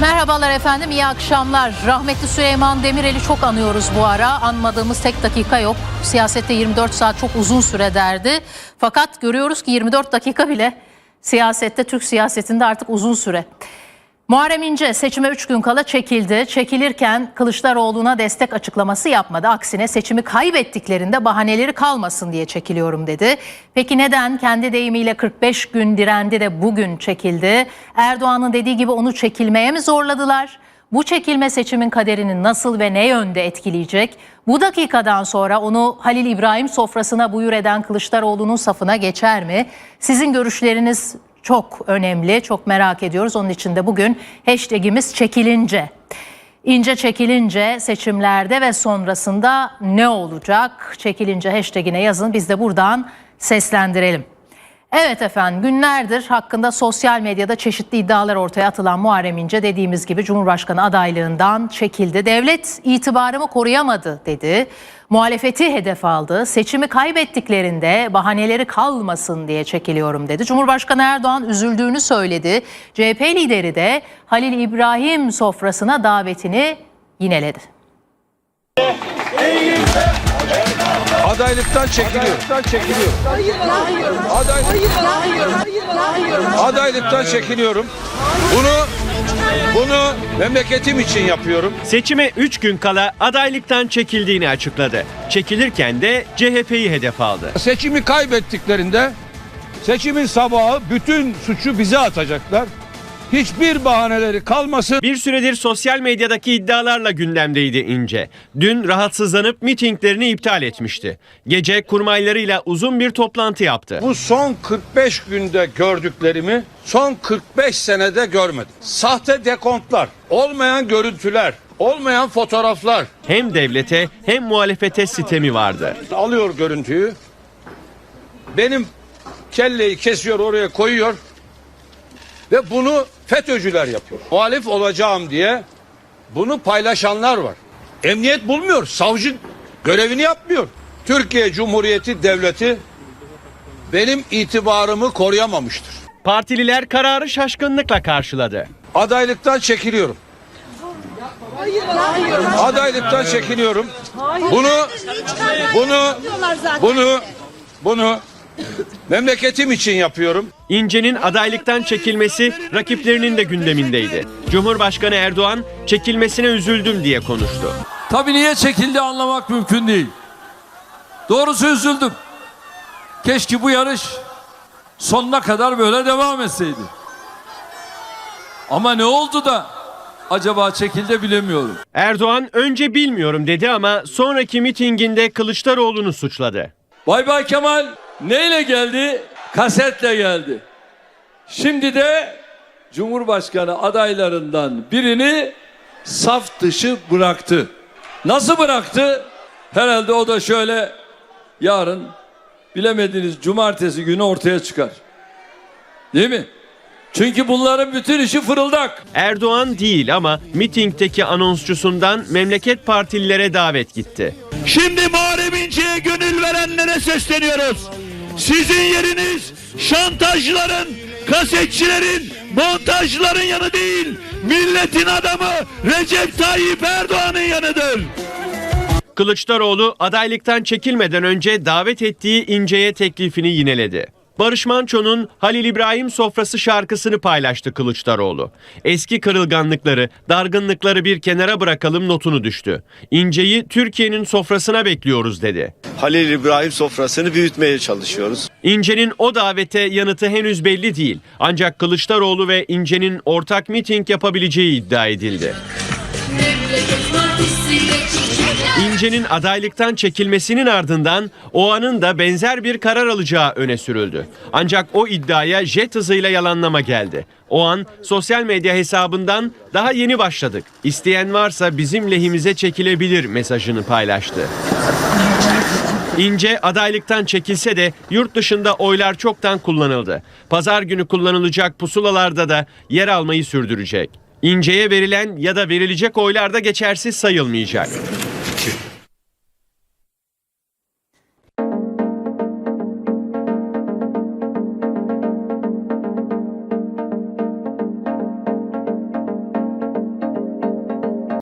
Merhabalar efendim, iyi akşamlar. Rahmetli Süleyman Demirel'i çok anıyoruz bu ara. Anmadığımız tek dakika yok. Siyasette 24 saat çok uzun süre derdi. Fakat görüyoruz ki 24 dakika bile siyasette, Türk siyasetinde artık uzun süre. Muharrem İnce seçime 3 gün kala çekildi. Çekilirken Kılıçdaroğlu'na destek açıklaması yapmadı. Aksine seçimi kaybettiklerinde bahaneleri kalmasın diye çekiliyorum dedi. Peki neden kendi deyimiyle 45 gün direndi de bugün çekildi? Erdoğan'ın dediği gibi onu çekilmeye mi zorladılar? Bu çekilme seçimin kaderini nasıl ve ne yönde etkileyecek? Bu dakikadan sonra onu Halil İbrahim sofrasına buyur eden Kılıçdaroğlu'nun safına geçer mi? Sizin görüşleriniz çok önemli, çok merak ediyoruz. Onun için de bugün hashtagimiz çekilince. İnce çekilince seçimlerde ve sonrasında ne olacak? Çekilince hashtagine yazın biz de buradan seslendirelim. Evet efendim günlerdir hakkında sosyal medyada çeşitli iddialar ortaya atılan Muharrem İnce dediğimiz gibi Cumhurbaşkanı adaylığından çekildi. Devlet itibarımı koruyamadı dedi. Muhalefeti hedef aldı. Seçimi kaybettiklerinde bahaneleri kalmasın diye çekiliyorum dedi. Cumhurbaşkanı Erdoğan üzüldüğünü söyledi. CHP lideri de Halil İbrahim sofrasına davetini yineledi. Adaylıktan çekiliyor. Adaylıktan çekiliyor. Adaylık, adaylıktan çekiliyorum. Bunu bunu memleketim için yapıyorum. Seçime 3 gün kala adaylıktan çekildiğini açıkladı. Çekilirken de CHP'yi hedef aldı. Seçimi kaybettiklerinde seçimin sabahı bütün suçu bize atacaklar. Hiçbir bahaneleri kalmasın. Bir süredir sosyal medyadaki iddialarla gündemdeydi İnce. Dün rahatsızlanıp mitinglerini iptal etmişti. Gece kurmaylarıyla uzun bir toplantı yaptı. Bu son 45 günde gördüklerimi son 45 senede görmedim. Sahte dekontlar, olmayan görüntüler, olmayan fotoğraflar. Hem devlete hem muhalefete sitemi vardı. alıyor görüntüyü. Benim kelleyi kesiyor oraya koyuyor. Ve bunu FETÖ'cüler yapıyor. Muhalif olacağım diye bunu paylaşanlar var. Emniyet bulmuyor. Savcı görevini yapmıyor. Türkiye Cumhuriyeti Devleti benim itibarımı koruyamamıştır. Partililer kararı şaşkınlıkla karşıladı. Adaylıktan çekiliyorum. Adaylıktan çekiliyorum. Bunu bunu bunu bunu memleketim için yapıyorum. İnce'nin adaylıktan çekilmesi rakiplerinin de gündemindeydi. Cumhurbaşkanı Erdoğan çekilmesine üzüldüm diye konuştu. Tabii niye çekildi anlamak mümkün değil. Doğrusu üzüldüm. Keşke bu yarış sonuna kadar böyle devam etseydi. Ama ne oldu da acaba çekildi bilemiyorum. Erdoğan önce bilmiyorum dedi ama sonraki mitinginde Kılıçdaroğlu'nu suçladı. Bay Bay Kemal neyle geldi? Kasetle geldi. Şimdi de Cumhurbaşkanı adaylarından birini saf dışı bıraktı. Nasıl bıraktı? Herhalde o da şöyle yarın bilemediğiniz cumartesi günü ortaya çıkar. Değil mi? Çünkü bunların bütün işi fırıldak. Erdoğan değil ama mitingdeki anonsçusundan memleket partililere davet gitti. Şimdi Muharrem İnce'ye gönül verenlere sesleniyoruz. Sizin yeriniz şantajların, kasetçilerin, montajların yanı değil. Milletin adamı Recep Tayyip Erdoğan'ın yanıdır. Kılıçdaroğlu adaylıktan çekilmeden önce davet ettiği İnce'ye teklifini yineledi. Barış Manço'nun Halil İbrahim sofrası şarkısını paylaştı Kılıçdaroğlu. Eski kırılganlıkları, dargınlıkları bir kenara bırakalım notunu düştü. İnce'yi Türkiye'nin sofrasına bekliyoruz dedi. Halil İbrahim sofrasını büyütmeye çalışıyoruz. İnce'nin o davete yanıtı henüz belli değil. Ancak Kılıçdaroğlu ve İnce'nin ortak miting yapabileceği iddia edildi. İnce'nin adaylıktan çekilmesinin ardından OA'nın da benzer bir karar alacağı öne sürüldü. Ancak o iddiaya jet hızıyla yalanlama geldi. O an sosyal medya hesabından daha yeni başladık. İsteyen varsa bizim lehimize çekilebilir mesajını paylaştı. İnce adaylıktan çekilse de yurt dışında oylar çoktan kullanıldı. Pazar günü kullanılacak pusulalarda da yer almayı sürdürecek. İnce'ye verilen ya da verilecek oylar da geçersiz sayılmayacak.